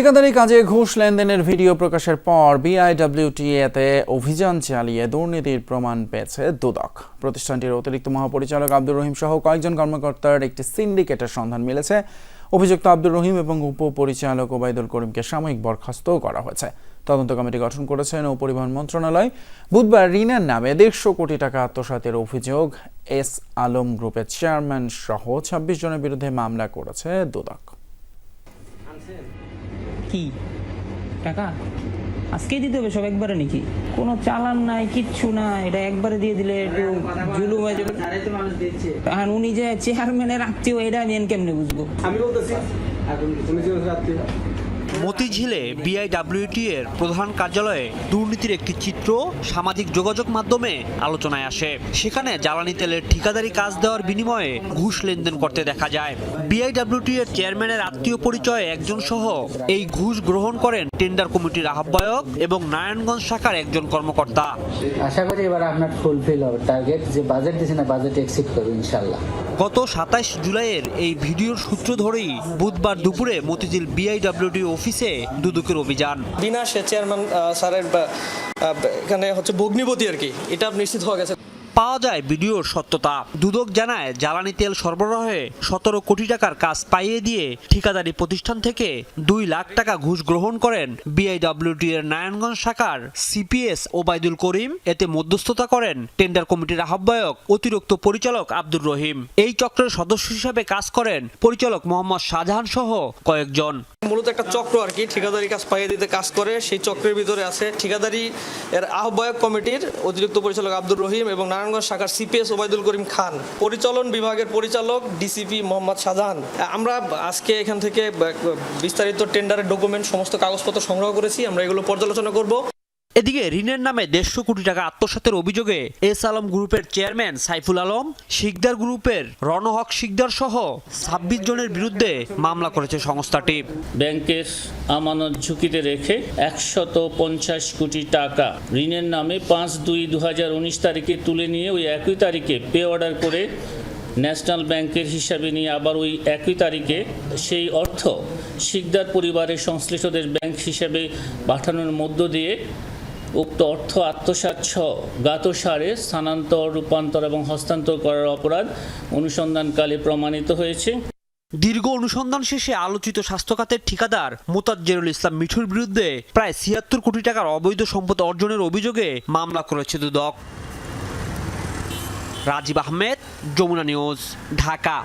ঠিকাদারি কাজে ঘুষ লেনদেনের ভিডিও প্রকাশের পর বিআইডব্লিউটিএতে অভিযান চালিয়ে দুর্নীতির প্রমাণ পেয়েছে দুদক। প্রতিষ্ঠানটির অতিরিক্ত মহাপরিচালক আব্দুর রহিম সহ কয়েকজন কর্মকর্তার একটি সিন্ডিকেটের সন্ধান মিলেছে। অভিযুক্ত আব্দুর রহিম এবং উপপরিচালক ওবায়দুল করিমকে সাময়িক বরখাস্তও করা হয়েছে। তদন্ত কমিটি গঠন করেছে নৌ পরিবহন মন্ত্রণালয়। বুধবার রিনার নামে দেড়শো কোটি টাকা আত্মসাতের অভিযোগ এস আলম গ্রুপের চেয়ারম্যান সহ ছাব্বিশ জনের বিরুদ্ধে মামলা করেছে দুদক। কি টাকা আজকে দিতে হবে সব একবারে নাকি কোনো চালান নাই কিচ্ছু না এটা একবারে দিয়ে দিলে একটু হয়ে যাবে আর উনি যে চেয়ারম্যানের আত্মীয় এটা আমি কেমনে বুঝব আমি বলতেছি মতিঝিলে বিআইডব্লিউটি এর প্রধান কার্যালয়ে দুর্নীতির একটি চিত্র সামাজিক যোগাযোগ মাধ্যমে আলোচনায় আসে। সেখানে জ্বালানি তেলের ঠিকাদারি কাজ দেওয়ার বিনিময়ে ঘুষ লেনদেন করতে দেখা যায়। বিআইডব্লিউটি এর চেয়ারম্যানের আত্মীয় পরিচয়ে একজন সহ এই ঘুষ গ্রহণ করেন টেন্ডার কমিটির আহ্বায়ক এবং নারায়ণগঞ্জ শাখার একজন কর্মকর্তা। আশা করি এবার আপনার ফুলফিল হবে। টার্গেট যে বাজেট দিয়েছে না বাজেট এক্সিট করবে ইনশাল্লাহ গত সাতাইশ জুলাইয়ের এই ভিডিওর সূত্র ধরেই বুধবার দুপুরে মতিঝিল বিআইডব্লিউটি অফিসে দুদকের অভিযান। বিনা চেয়ারম্যান স্যারের এখানে হচ্ছে ভগ্নিপতি আর কি। এটা নিশ্চিত হওয়া গেছে। পাওয়া যায় ভিডিওর সত্যতা। দুদক জানায়, জ্বালানি তেল সরবরাহে সতেরো কোটি টাকার কাজ পাইয়ে দিয়ে ঠিকাদারি প্রতিষ্ঠান থেকে দুই লাখ টাকা ঘুষ গ্রহণ করেন বিআইডব্লিউটি এর নারায়ণগঞ্জ শাখার সিপিএস ওবায়দুল করিম। এতে মধ্যস্থতা করেন টেন্ডার কমিটির আহ্বায়ক, অতিরিক্ত পরিচালক আব্দুর রহিম। এই চক্রের সদস্য হিসাবে কাজ করেন পরিচালক মোহাম্মদ শাহজাহান সহ কয়েকজন। মূলত একটা চক্র আর কি, ঠিকাদারি কাজ পাইয়ে দিতে কাজ করে। সেই চক্রের ভিতরে আছে ঠিকাদারি এর আহ্বায়ক কমিটির অতিরিক্ত পরিচালক আব্দুর রহিম এবং নারায়ণগঞ্জ শাখার সিপিএস ওবায়দুল করিম খান, পরিচালন বিভাগের পরিচালক ডিসিপি মোহাম্মদ শাহজাহান। আমরা আজকে এখান থেকে বিস্তারিত টেন্ডারের ডকুমেন্ট সমস্ত কাগজপত্র সংগ্রহ করেছি, আমরা এগুলো পর্যালোচনা করব। এদিকে ঋণের নামে দেড়শো কোটি টাকা আত্মসাতের অভিযোগে এস আলম গ্রুপের চেয়ারম্যান সাইফুল আলম, শিকদার গ্রুপের রণহক শিকদার সহ ছাব্বিশ জনের বিরুদ্ধে মামলা করেছে সংস্থাটি। ব্যাংকের আমানত ঝুঁকিতে রেখে একশত পঞ্চাশ কোটি টাকা ঋণের নামে পাঁচ দুই দু হাজার উনিশ তারিখে তুলে নিয়ে ওই একই তারিখে পে অর্ডার করে ন্যাশনাল ব্যাংকের হিসাবে নিয়ে আবার ওই একই তারিখে সেই অর্থ শিকদার পরিবারের সংশ্লিষ্টদের ব্যাংক হিসাবে পাঠানোর মধ্য দিয়ে উক্ত অর্থ আত্মসাৎ সহ জ্ঞাতসারে স্থানান্তর, রূপান্তর এবং হস্তান্তর করার অপরাধ অনুসন্ধানকালে প্রমাণিত হয়েছে। দীর্ঘ অনুসন্ধান শেষে আলোচিত স্বাস্থ্যখাতের ঠিকাদার মোতাজ্জেরুল ইসলাম মিঠুর বিরুদ্ধে প্রায় ছিয়াত্তর কোটি টাকার অবৈধ সম্পদ অর্জনের অভিযোগে মামলা করেছে দুদক। রাজীব আহমেদ, যমুনা নিউজ, ঢাকা।